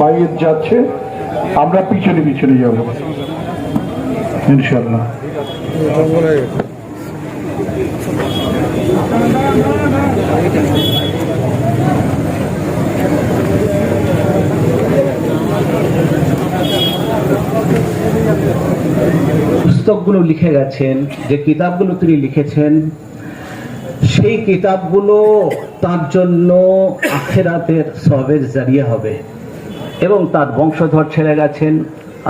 বাইরে যাচ্ছে। আমরা পিছনে পিছনে যাব। ইনশাল্লাহ পুস্তকগুলো লিখে গেছেন, যে কিতাবগুলো তিনি লিখেছেন, সেই কিতাবগুলো তার জন্য আখেরাতের সবের জারিয়া হবে। এবং তার বংশধর ছেড়ে গেছেন।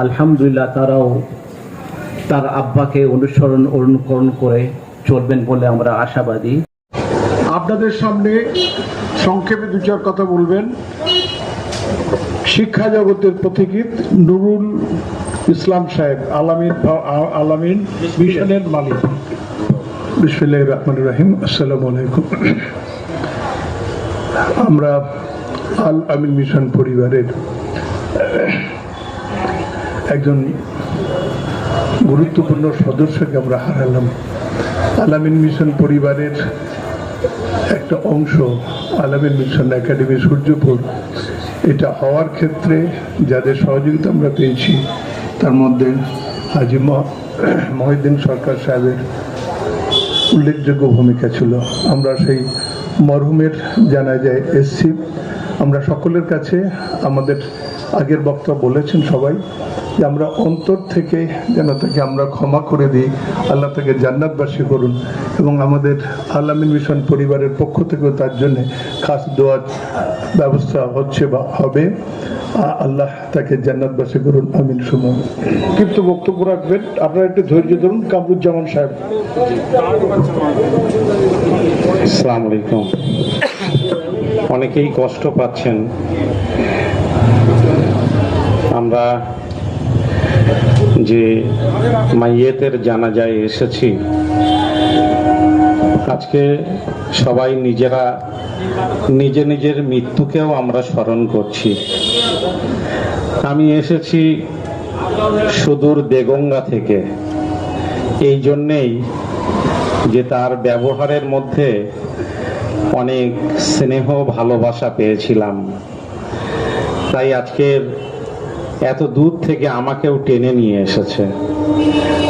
আলহামদুলিল্লাহ তারাও তার আব্বাকে অনুসরণ অনুকরণ করে চলবেন বলে আমরা আশাবাদী। আপনাদের সামনে সংক্ষেপে দু চার কথা বলবেন। শিক্ষা জগতের পথিকৃত নুরুল ইসলাম সাহেব, আলামিন আলামিন মিশনের মালিক। বিসমিল্লাহ রহমান রাহিম, আসসালামু আলাইকুম। আমরা আল আমিন মিশন পরিবারের একজন গুরুত্বপূর্ণ সদস্যকে আমরা হারালাম। আলামিন মিশন পরিবারের একটা অংশ, আলামিন মিশন একাডেমি সূর্যপুর। এটা হওয়ার ক্ষেত্রে যাদের সহযোগিতা আমরা পেয়েছি, তার মধ্যে হাজি ম- মহিউদ্দিন সরকার সাহেবের উল্লেখযোগ্য ভূমিকা ছিল। আমরা সেই মরহুমের জানা যায় এসছি। আমরা সকলের কাছে আমাদের আগের বক্তা বলেছেন সবাই যে আমরা অন্তর থেকে যেন তাকে আমরা ক্ষমা করে দিই আল্লাহ তাকে জান্নাতবাসী করুন এবং আমাদের আলামিন মিশন পরিবারের পক্ষ থেকেও তার জন্য খাস দোয়ার ব্যবস্থা হচ্ছে বা হবে। আল্লাহ তাকে জান্নাতবাসী করুন। আমিন সুমন। কিন্তু বক্তব্য রাখবেন আপনারা একটু ধৈর্য ধরুন কামরুজ্জামান সাহেব। আসসালামু আলাইকুম। অনেকেই কষ্ট পাচ্ছেন। আমরা যে মাইয়েতের জানাজায় এসেছি, আজকে সবাই নিজেরা নিজে নিজের মৃত্যুকেও আমরা স্মরণ করছি। আমি এসেছি সুদূর দেগঙ্গা থেকে। এই জন্যেই যে তার ব্যবহারের মধ্যে অনেক স্নেহ ভালোবাসা পেয়েছিলাম। তাই আজকের এত দূর থেকে আমাকেও টেনে নিয়ে এসেছে।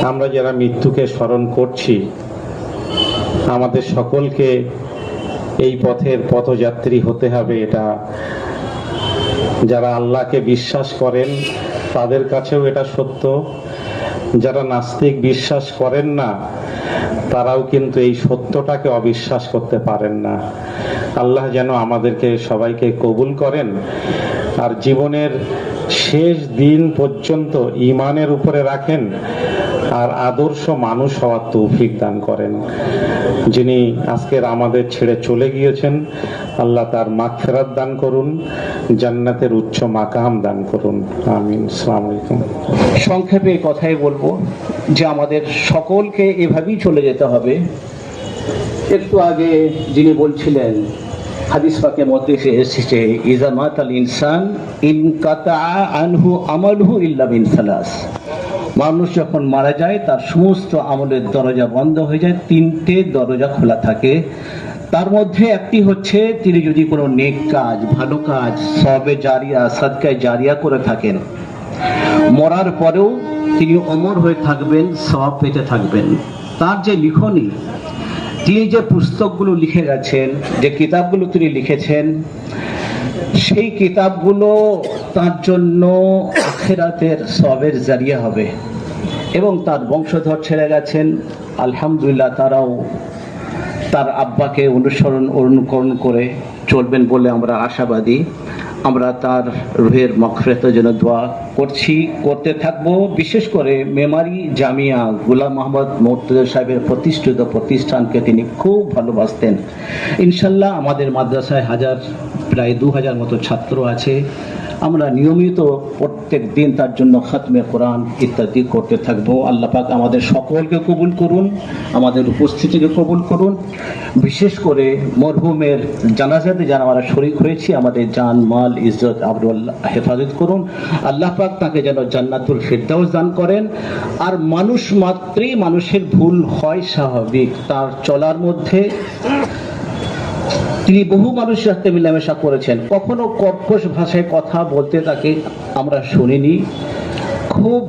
আমরা যারা মৃত্যুকে স্মরণ করছি, আমাদের সকলকে এই পথের পথযাত্রী হতে হবে এটা। যারা আল্লাহকে বিশ্বাস করেন, তাদের কাছেও এটা সত্য। যারা নাস্তিক বিশ্বাস করেন না, তারাও কিন্তু এই সত্যটাকে অবিশ্বাস করতে পারেন না। আল্লাহ যেন আমাদেরকে সবাইকে কবুল করেন, আর জীবনের শেষ দিন পর্যন্ত ইমানের উপরে রাখেন আর আদর্শ মানুষ হওয়ার তৌফিক দান করেন। যিনি আজকের আমাদের ছেড়ে চলে গিয়েছেন, আল্লাহ তার মাগফেরাত দান করুন, জান্নাতের উচ্চ মাকাম দান করুন। আমিন। আলাইকুম। সংক্ষেপে কথাই বলব যে আমাদের সকলকে এভাবেই চলে যেতে হবে। একটু আগে যিনি বলছিলেন হাদিস মধ্যে এসে এসেছে ইজামাত আল ইনসান ইনকাতা আনহু আমালহু ইল্লা বিন মানুষ যখন মারা যায়, তার সমস্ত আমলের দরজা বন্ধ হয়ে যায়, তিনটে দরজা খোলা থাকে। তার মধ্যে একটি হচ্ছে, তিনি যদি কোনো নেক কাজ, ভালো কাজ, সবে জারিয়া, সদকায় জারিয়া করে থাকেন, মরার পরেও তিনি অমর হয়ে থাকবেন সব পেতে থাকবেন। তার যে লিখনী তিনি যে পুস্তকগুলো লিখে গেছেন, যে কিতাবগুলো তিনি লিখেছেন, সেই কিতাবগুলো তার জন্য আখেরাতের সবের জারিয়া হবে এবং তার বংশধর ছেড়ে গেছেন। আলহামদুলিল্লাহ তারাও তার আব্বাকে অনুসরণ অনুকরণ করে চলবেন বলে আমরা আশাবাদী। আমরা তার রুহের মখফেতের জন্য দোয়া করছি, করতে থাকব। বিশেষ করে মেমারি জামিয়া গুলাম মোহাম্মদ মোর্তজা সাহেবের প্রতিষ্ঠিত প্রতিষ্ঠানকে তিনি খুব ভালোবাসতেন। ইনশাল্লাহ আমাদের মাদ্রাসায় হাজার, প্রায় দু হাজার মতো ছাত্র আছে। আমরা নিয়মিত প্রত্যেক দিন তার জন্য খাতমে কোরআন ইত্যাদি করতে থাকব। আল্লাহ পাক আমাদের সকলকে কবুল করুন, আমাদের উপস্থিতিকে কবুল করুন। বিশেষ করে মরহুমের জানাজাতে যারা আমরা শরিক হয়েছি, আমাদের জান, মাল, ইজ্জত আবরুল্লাহ হেফাজত করুন। আল্লাহ পাক তাকে যেন জান্নাতুল ফিরদাউস দান করেন। আর মানুষ মাত্রেই মানুষের ভুল হয় স্বাভাবিক, তার চলার মধ্যে তিনি বহু মানুষের সাথে মিলামেশা করেছেন। কখনো কর্কশ ভাষায় কথা বলতে তাকে আমরা শুনিনি। খুব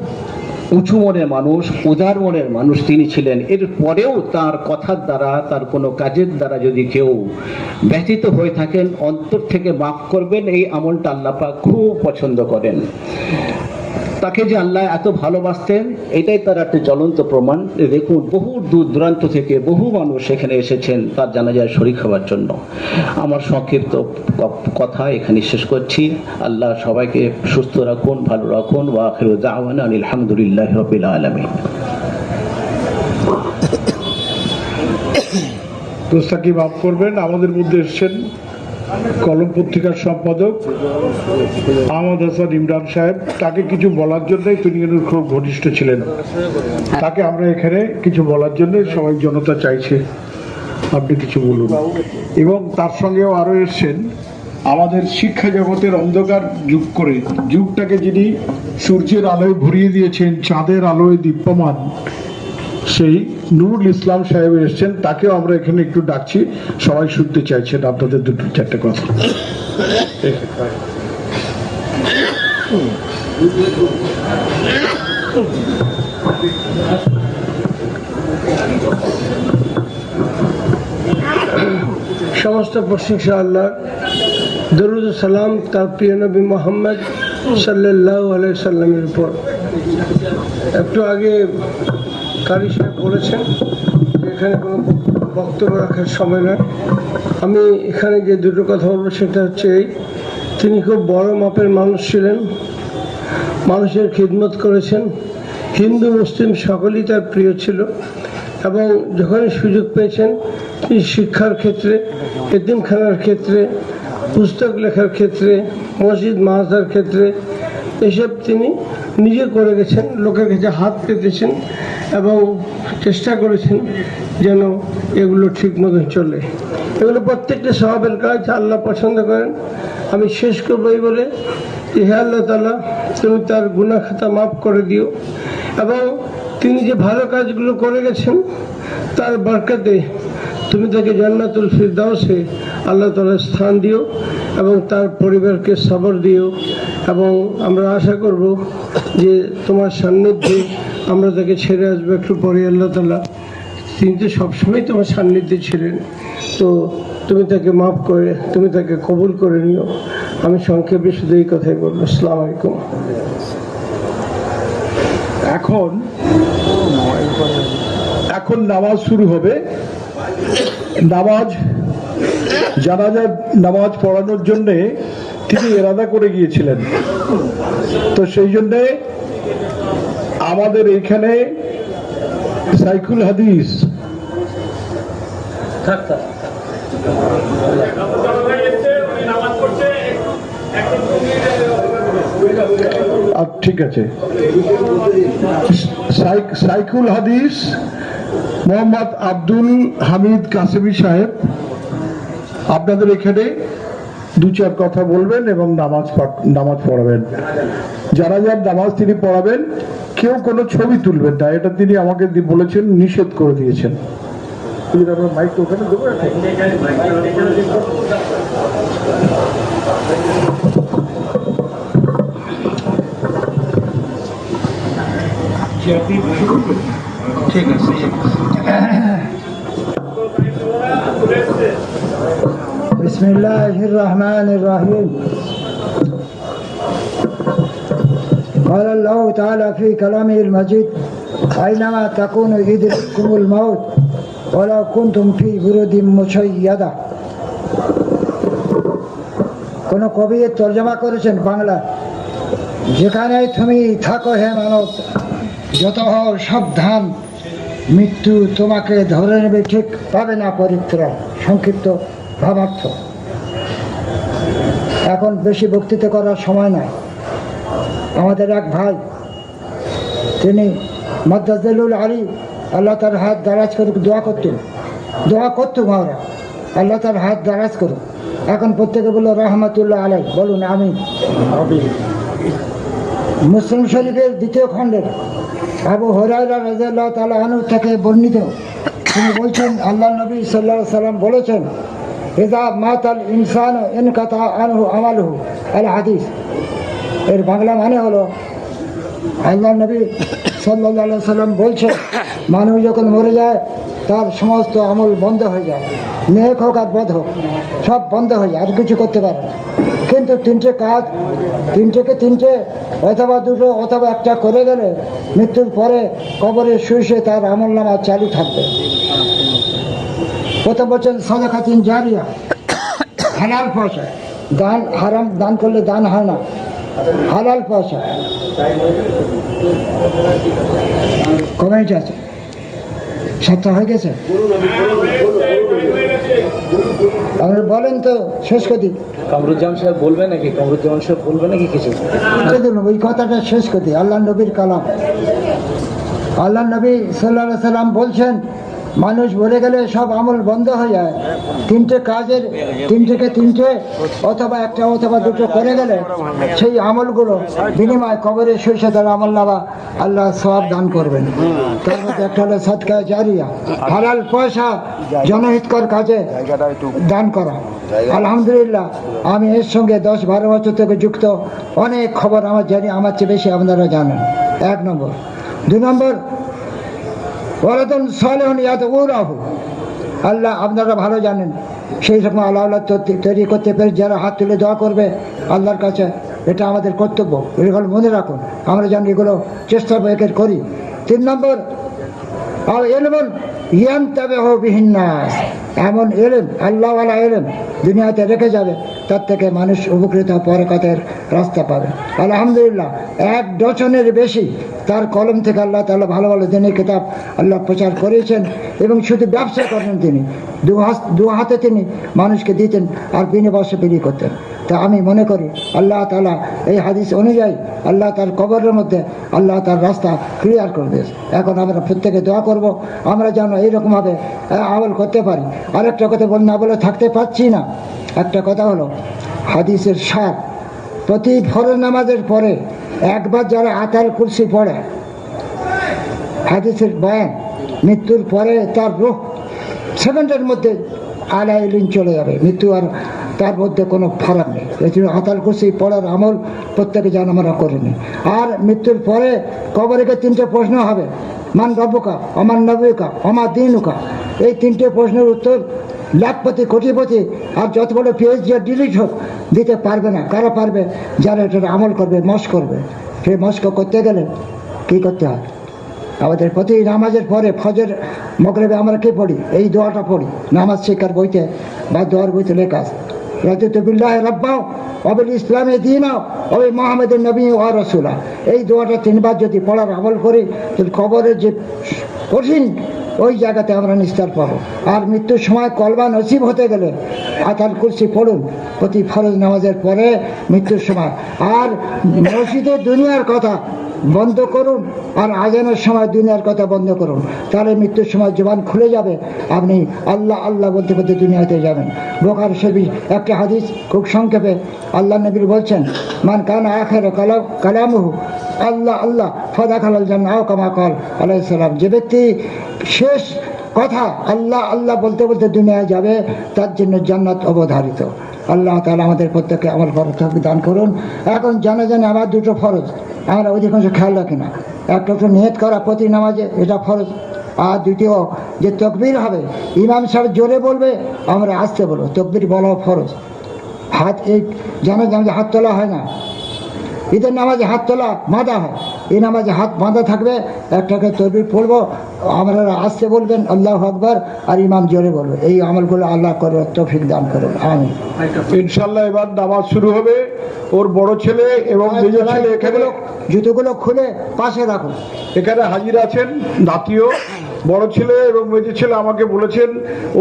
উঁচু মনের মানুষ, উদার মনের মানুষ তিনি ছিলেন। এর পরেও তার কথার দ্বারা, তার কোনো কাজের দ্বারা যদি কেউ ব্যথিত হয়ে থাকেন, অন্তর থেকে মাফ করবেন, এই আমলটা আল্লাহ পাক খুব পছন্দ করেন। তাকে যে আল্লাহ এত ভালোবাসতেন, এটাই তার একটা জ্বলন্ত প্রমাণ। দেখুন, বহু দূর দূরান্ত থেকে বহু মানুষ এখানে এসেছেন তার জানাজায় শরিক হওয়ার জন্য। আমার সংক্ষিপ্ত কথা এখানে শেষ করছি। আল্লাহ সবাইকে সুস্থ রাখুন, ভালো রাখুন। ওয়া আখিরু দাওয়ানা আলহামদুলিল্লাহ রবিল আলমিন। দোস্তাকে মাফ করবেন? আমাদের মধ্যে এসছেন কলম পত্রিকার সম্পাদক আহমদ হাসান ইমরান সাহেব, তাকে কিছু বলার জন্যই তিনি কিন্তু খুব ঘনিষ্ঠ ছিলেন। তাকে আমরা এখানে কিছু বলার জন্য সবাই জনতা চাইছে। আপনি কিছু বলুন। এবং তার সঙ্গেও আরও এসছেন আমাদের শিক্ষা জগতের অন্ধকার যুগ করে। যুগটাকে যিনি সূর্যের আলোয় ভরিয়ে দিয়েছেন, চাঁদের আলোয় দীপ্যমান, সেই নুরুল ইসলাম সাহেব এসেছেন, তাকেও আমরা এখানে একটু ডাকছি। সবাই শুনতে চাইছেন, আপনাদের দুটো, চারটে কথা। সমস্ত প্রশংসা আল্লাহ দরুদ সালাম তার প্রিয় নবী মোহাম্মদ সাল্লাহ আলাই সাল্লামের উপর। একটু আগে কারি সাহেব বলেছেন যে এখানে কোনো বক্তব্য রাখার সময় নয়। আমি এখানে যে দুটো কথা বলব, সেটা হচ্ছে এই, তিনি খুব বড় মাপের মানুষ ছিলেন, মানুষের খিদমত করেছেন, হিন্দু, মুসলিম সকলেই তার প্রিয় ছিল এবং যখনই সুযোগ পেয়েছেন, তিনি শিক্ষার ক্ষেত্রে, এতিমখানার ক্ষেত্রে, পুস্তক লেখার ক্ষেত্রে, মসজিদ মাহাজার ক্ষেত্রে, এসব তিনি নিজে করে গেছেন, লোকের কাছে হাত পেতেছেন এবং চেষ্টা করেছেন যেন এগুলো ঠিক মতন চলে। এগুলো প্রত্যেকটা স্বভাবের কাজ আল্লাহ পছন্দ করেন। আমি শেষ করব এই বলে যে হে আল্লাহ তালা তুমি তার গুণা খাতা মাফ করে দিও এবং তিনি যে ভালো কাজগুলো করে গেছেন, তার বরকতে তুমি তাকে জান্নাতুল ফিরদাউসে আল্লাহ তালার স্থান দিও এবং তার পরিবারকে সবর দিও। এবং আমরা আশা করব যে তোমার সান্নিধ্যে আমরা তাকে ছেড়ে আসব একটু পরে, আল্লাহ তালা তিনি তো সবসময় তোমার সান্নিধ্যে ছিলেন। তো তুমি তাকে মাফ করে, তুমি তাকে কবুল করে নিও। আমি সংক্ষেপে শুধু এই কথাই বলব। আসসালামু আলাইকুম। এখন এখন নামাজ শুরু হবে। নামাজ, জানাজা, নামাজ পড়ানোর জন্যে তিনি এরাদা করে গিয়েছিলেন। তো সেই জন্যে আমাদের এইখানে সাইকুল হাদিস। ঠিক আছে। সাইক- সাইকুল হাদিস মোহাম্মদ আব্দুল হামিদ কাসেমি সাহেব আপনাদের এখানে দু চার কথা বলবেন এবং নামাজ নামাজ পড়াবেন। যারা যার নামাজ তিনি পড়াবেন, কেউ কোনো ছবি তুলবেন না। এটা তিনি আমাকে বলেছেন, নিষেধ করে দিয়েছেন। ঠিক আছে। بسم الله الرحمن الرحيم قال الله تعالى في كلامه المجيد أينما تكونوا يدرككم الموت ولو كنتم في برود مشيدة কোন কবি এর তর্জমা করেছেন বাংলা যেখানে তুমি থাকো হে মানব যত হও সাবধান মৃত্যু তোমাকে ধরে নেবে ঠিক পাবে না পরিত্রাণ সংক্ষিপ্ত ভাবার্থ এখন বেশি বক্তৃতা করার সময় নাই। আমাদের এক ভাই, তিনি মদ্দাজুল আলী, আল্লাহ তার হাত দারাজ করুক, দোয়া করতেন। দোয়া করতো আমরা আল্লাহ তার হাত দারাজ করুক। এখন প্রত্যেকে বলল, রহমতুল্লাহ আলাই বলুন আমি মুসলিম শরীফের দ্বিতীয় খণ্ডের আবু হরাইরা রাজিয়াল্লাহ তালা থেকে বর্ণিত তিনি বলছেন, আল্লাহ নবী সাল্লাহ সাল্লাম বলেছেন ইজা মাতাল ইনসান ইনকাতা আনহু আমালহু আল হাদিস এর বাংলা মানে হলো, আল্লাহ নবী সাল্লাহ সাল্লাম বলছে মানুষ যখন মরে যায়, তার সমস্ত আমল বন্ধ হয়ে যায়। নেক হোক আর বধ হোক, সব বন্ধ হয়ে যায়, আর কিছু করতে পারে না। কিন্তু তিনটে কাজ, তিনটেকে তিনটে, অথবা দুটো, অথবা একটা করে গেলে, মৃত্যুর পরে কবরে শুয়ে তার আমল নামা চালু থাকবে। প্রথম বলছেন সদাকাতিন জারিয়া। হালাল পয়সা। দান হারাম দান করলে দান হয় না। হালাল পয়সা। কমেন্ট আছে সাতটা হয়ে গেছে। আপনি বলেন তো শেষ করে দিই কামরুজ্জামান সাহেব বলবে নাকি? কামরুজ্জামান সাহেব বলবে নাকি কিছু? দেখুন ওই কথাটা শেষ করে। আল্লাহ নবীর কালাম। আল্লাহ নবী সাল্লাহ সাল্লাম বলছেন মানুষ বলে গেলে সব আমল বন্ধ হয়ে যায়। তিনটে কাজের তিনটেকে তিনটে অথবা একটা অথবা দুটো করে গেলে সেই আমলগুলো বিনিময় কবরে শৈশে তার আমল নামা আল্লাহ সব দান করবেন। তার মধ্যে একটা হলো সৎকা জারিয়া, হালাল পয়সা জনহিতকর কাজে দান করা। আলহামদুলিল্লাহ, আমি এর সঙ্গে দশ বারো বছর থেকে যুক্ত। অনেক খবর আমার জানি, আমার চেয়ে বেশি আপনারা জানেন। এক নম্বর। দুই নম্বর ওরাদন সালেহন ইয়াদ উরাহু আল্লাহ আপনারা ভালো জানেন, সেই রকম আল্লাহ আল্লাহ তৈরি করতে পেরে যারা হাত তুলে দোয়া করবে, আল্লাহর কাছে এটা আমাদের কর্তব্য। এগুলো মনে রাখুন, আমরা যেন এগুলো চেষ্টা করি তিন নম্বর আর এলমন ইয়ান তবে হো বিহিন্নাস। এমন এলেম আল্লাহওয়ালা এলেম দুনিয়াতে রেখে যাবে, তার থেকে মানুষ উপকৃত পরকাতের রাস্তা পাবে। আলহামদুলিল্লাহ, এক ডজনের বেশি তার কলম থেকে আল্লাহ তাআলা ভালো ভালো দিনের কিতাব আল্লাহ প্রচার করেছেন এবং শুধু ব্যবসা করেন তিনি। দু হাত, দু হাতে তিনি মানুষকে দিতেন আর বিনিবর্ষে বিলি করতেন। তা আমি মনে করি, আল্লাহ তালা এই হাদিস অনুযায়ী আল্লাহ তার কবরের মধ্যে আল্লাহ তার রাস্তা ক্লিয়ার করে দিয়েছে। এখন আমরা প্রত্যেকে দোয়া করব, আমরা যেন এইরকমভাবে আমল করতে পারি। আরেকটা কথা বল না বলে থাকতে পারছি না। একটা কথা হলো, হাদিসের সার, প্রতি ফরজ নামাজের পরে একবার যারা আতাল কুলসি পড়ে, হাদিসের বয়ান, মৃত্যুর পরে তার রোহ সেকেন্ডের মধ্যে আলাইলিন চলে যাবে। মৃত্যু আর তার মধ্যে কোনো ফারাক নেই। এই জন্য আতাল কুসি পড়ার আমল প্রত্যেকে যেন আমরা করিনি আর মৃত্যুর পরে কবরেকে তিনটে প্রশ্ন হবে। মান রব্বকা অমান নবিকা অমার দিনুকা এই তিনটে প্রশ্নের উত্তর লাখপতি, কোটিপতি আর যত বড় পিএইচডি ডিলিট হোক দিতে পারবে না। কারা পারবে? যারা এটার আমল করবে মশ করবে। সেই মস্ক করতে গেলে কী করতে হয়? আমাদের প্রতি নামাজের পরে ফজের, মগরবে আমরা কে পড়ি? এই দোয়াটা পড়ি। নামাজ শিক্ষার বইতে বা দোয়ার বইতে লেখা আছে। রাজিতুবিল্লাহ রব্বাও অবিল ইসলামে দিন অবি মোহাম্মদের নবী ও রসুলা। এই দোয়াটা তিনবার যদি পড়ার আমল করি কবরের যে কঠিন ওই জায়গাতে আমরা নিস্তার পাবো। আর মৃত্যুর সময় কলবা নসিব হতে গেলে আতাল কুরসি পড়ুন প্রতি ফরজ নামাজের পরে মৃত্যুর সময়। আর মসজিদে দুনিয়ার কথা বন্ধ করুন, আর আজানের সময় দুনিয়ার কথা বন্ধ করুন। তাহলে মৃত্যুর সময় জবান খুলে যাবে। আপনি আল্লাহ আল্লাহ বলতে বলতে দুনিয়াতে যাবেন। বোকার শবি একটা হাদিস খুব সংক্ষেপে আল্লাহ নবীর বলছেন, মান কান আখের কালাম, কালামহু, আল্লাহ আল্লাহ ফদা খালাল জান্নাও কামা কল আলাইসালাম যে ব্যক্তি শেষ কথা আল্লাহ আল্লাহ বলতে বলতে দুনিয়ায় যাবে, তার জন্য জান্নাত অবধারিত। আল্লাহ তালা আমাদের প্রত্যেককে আমার ফরজ দান করুন। এখন জানা জানে আমার দুটো ফরজ। আমরা অধিকাংশ খেয়াল রাখি না। একটা তো নিয়ত করা প্রতি নামাজে এটা ফরজ। আর দ্বিতীয়, যে তকবির হবে, ইমাম সাহেব জোরে বলবে, আমরা আসতে বলব। তকবির বলাও ফরজ। হাত এই জানা জানা হাত তোলা হয় না। ঈদের নামাজে হাত তোলা বাঁধা হয়। এই নামাজে হাত বাঁধা থাকবে একটাকে তরবির পড়ব আমরা আসতে বলবেন আল্লাহ আকবর আর ইমাম জোরে বলবে। এই আমলগুলো আল্লাহ করে তৌফিক দান করুন। আমি ইনশাল্লাহ এবার নামাজ শুরু হবে। ওর বড় ছেলে এবং ছেলে এখানে জুতোগুলো খুলে পাশে রাখুন। এখানে হাজির আছেন নাতিও। বড় ছেলে এবং মেজো ছেলে আমাকে বলেছেন,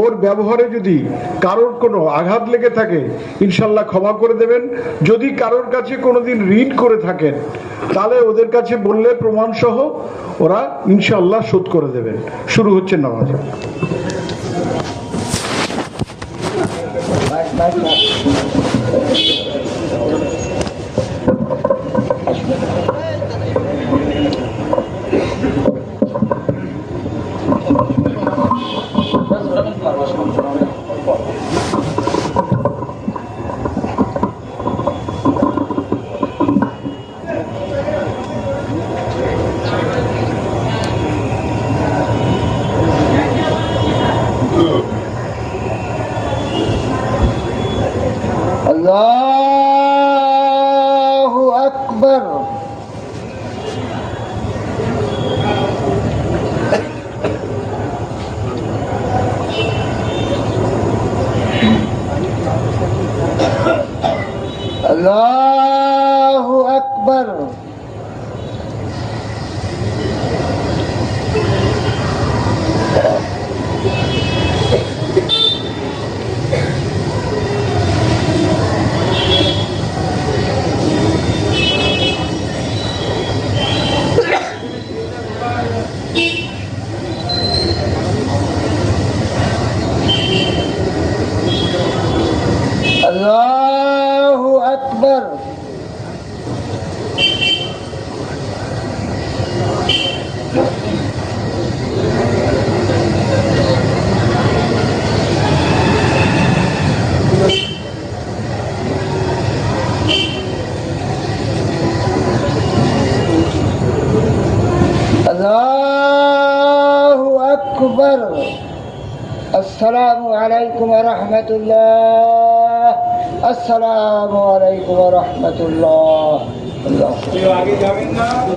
ওর ব্যবহারে যদি কারোর কোনো আঘাত লেগে থাকে, ইনশাল্লাহ ক্ষমা করে দেবেন। যদি কারোর কাছে কোনোদিন ঋণ করে থাকেন, তাহলে ওদের কাছে বললে প্রমাণ সহ ওরা ইনশাল্লাহ শোধ করে দেবেন। শুরু হচ্ছে নামাজ। আকবর আল্লাহু আকবর عليكم ورحمة الله. السلام عليكم ورحمة الله. الله.